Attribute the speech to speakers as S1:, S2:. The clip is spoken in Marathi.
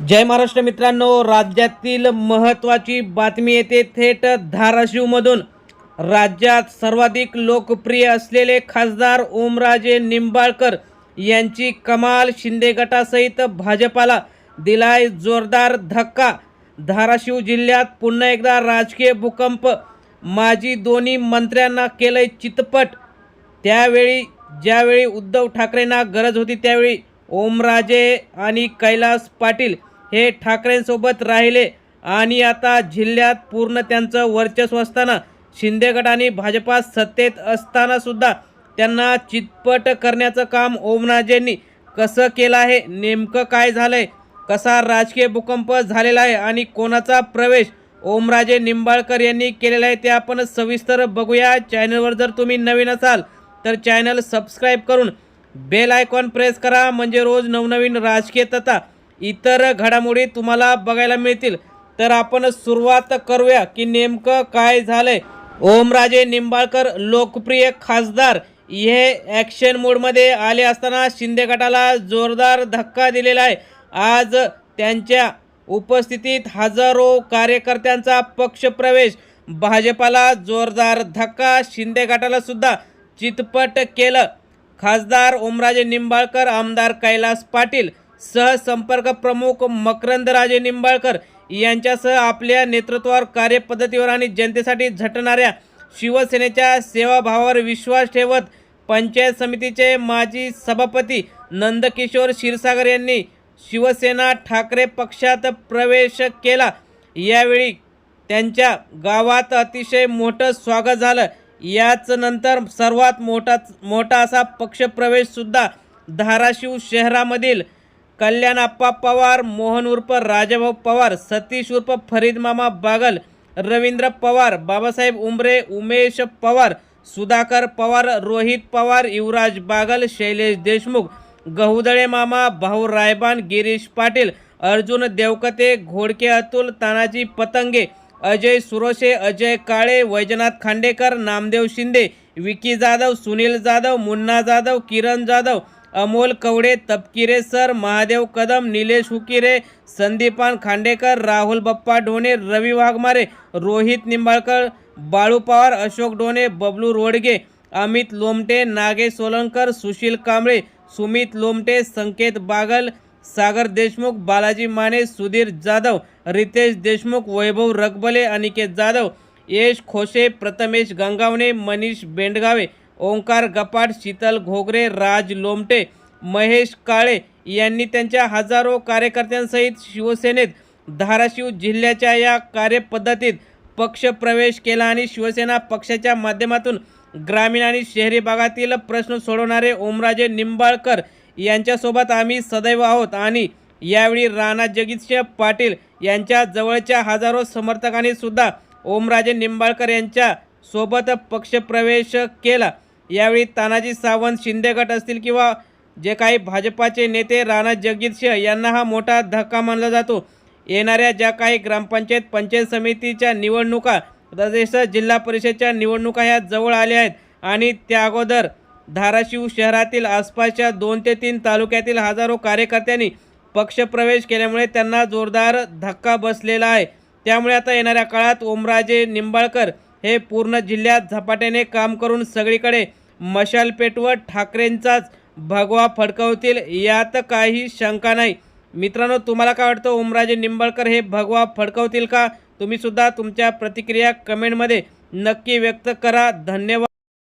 S1: जय महाराष्ट्र मित्रांनो राज्यातील महत्त्वाची बातमी येते थेट धाराशिवमधून. राज्यात सर्वाधिक लोकप्रिय असलेले खासदार ओमराजे निंबाळकर यांची कमाल शिंदे गटासहित भाजपाला दिलाय जोरदार धक्का. धाराशिव जिल्ह्यात पुन्हा एकदा राजकीय भूकंप. माजी दोन्ही मंत्र्यांना केलंय चितपट. त्यावेळी ज्यावेळी उद्धव ठाकरेंना गरज होती त्यावेळी ओमराजे आणि कैलास पाटील हे ठाकरेंसोबत राहिले. आणि आता जिल्ह्यात पूर्ण त्यांचं वर्चस्व असताना शिंदे गट आणि भाजपा सत्तेत असतानासुद्धा त्यांना चितपट करण्याचं काम ओमराजेंनी कसं केलं आहे नेमकं काय झालंय कसा राजकीय भूकंप झालेला आहे आणि कोणाचा प्रवेश ओमराजे निंबाळकर यांनी केलेला आहे ते आपण सविस्तर बघूया. चॅनलवर जर तुम्ही नवीन असाल तर चॅनल सबस्क्राईब करून बेल आयकॉन प्रेस करा म्हणजे रोज नवनवीन राजकीय तथा इतर घडामोडी तुम्हाला बघायला मिळतील. तर आपण सुरुवात करूया की नेमकं काय झालंय. ओमराजे निंबाळकर लोकप्रिय खासदार हे ॲक्शन मोडमध्ये आले असताना शिंदे गटाला जोरदार धक्का दिलेला आहे. आज त्यांच्या उपस्थितीत हजारो कार्यकर्त्यांचा पक्षप्रवेश भाजपाला जोरदार धक्का शिंदे गटाला सुद्धा चितपट केलं. खासदार ओमराजे निंबाळकर आमदार कैलास पाटील सहसंपर्क प्रमुख मकरंदराजे निंबाळकर यांच्यासह आपल्या नेतृत्वावर कार्यपद्धतीवर आणि जनतेसाठी झटणाऱ्या शिवसेनेच्या सेवाभावावर विश्वास ठेवत पंचायत समितीचे माजी सभापती नंदकिशोर क्षीरसागर यांनी शिवसेना ठाकरे पक्षात प्रवेश केला. यावेळी त्यांच्या गावात अतिशय मोठं स्वागत झालं. याच नंतर सर्वात मोठा मोठा असा पक्षप्रवेशसुद्धा धाराशिव शहरामधील कल्याणप्पा पवार मोहन उर्फ राजाभाऊ पवार सतीश उर्फ फरीदमामा बागल रवींद्र पवार बाबासाहेब उंबरे उमेश पवार सुधाकर पवार रोहित पवार युवराज बागल शैलेश देशमुख गहुदळे मामा भाऊ रायबान गिरीश पाटील अर्जुन देवकते घोडके अतुल तानाजी पतंगे अजय सुरोशे अजय काळे वैजनाथ खांडेकर नामदेव शिंदे विकी जाधव सुनील जाधव मुन्ना जाधव किरण जाधव अमोल कवडे तपकिरे सर महादेव कदम निलेश हुकिरे संदीपान खांडेकर राहुल बप्पा ढोणे रवी वाघमारे रोहित निंबाळकर बाळू पवार अशोक ढोणे बबलू रोडगे अमित लोमटे नागेश सोलंकर सुशील कांबळे सुमित लोमटे संकेत बागल सागर देशमुख बालाजी माने सुधीर जाधव रितेश देशमुख वैभव रगबले अनिकेत जाधव यश खोशे प्रथमेश गंगावणे मनीष बेंडगावे ओंकार गपाट शीतल घोगरे राज लोमटे महेश काळे यांनी त्यांच्या हजारो कार्यकर्त्यांसहित शिवसेनेत धाराशिव जिल्ह्याच्या या कार्यपद्धतीत पक्षप्रवेश केला आणि शिवसेना पक्षाच्या माध्यमातून ग्रामीण आणि शहरी भागातील प्रश्न सोडवणारे ओमराजे निंबाळकर यांच्यासोबत आम्ही सदैव आहोत. आणि यावेळी राणा जगदीश पाटील यांच्या जवळच्या हजारो समर्थकांनी सुद्धा ओमराजे निंबाळकर यांच्या सोबत पक्षप्रवेश केला. यावेळी तानाजी सावंत शिंदे गट असतील किंवा जे काही भाजपाचे नेते राणा जगदीश यांना हा मोठा धक्का मानला जातो. येणाऱ्या ज्या काही ग्रामपंचायत पंचायत समितीच्या निवडणुका तसेच जिल्हा परिषदच्या निवडणुका ह्या जवळ आल्या आहेत. आणि त्या अगोदर धाराशिव शहरातील आसपासच्या दोन ते तीन तालुक्यातील हजारो कार्यकर्त्यांनी पक्षप्रवेश केल्यामुळे त्यांना जोरदार धक्का बसलेला आहे. त्यामुळे आता येणाऱ्या काळात ओमराजे निंबाळकर हे पूर्ण जिल्ह्यात झपाट्याने काम करून सगळीकडे मशाल पेटवत ठाकरेंचाच भगवा फडकवतील यात काही शंका नाही. मित्रांनो तुम्हाला काय वाटतं? ओमराजे निंबाळकर हे भगवा फडकवतील का? तुम्हीसुद्धा तुमच्या प्रतिक्रिया कमेंटमध्ये नक्की व्यक्त करा. धन्यवाद.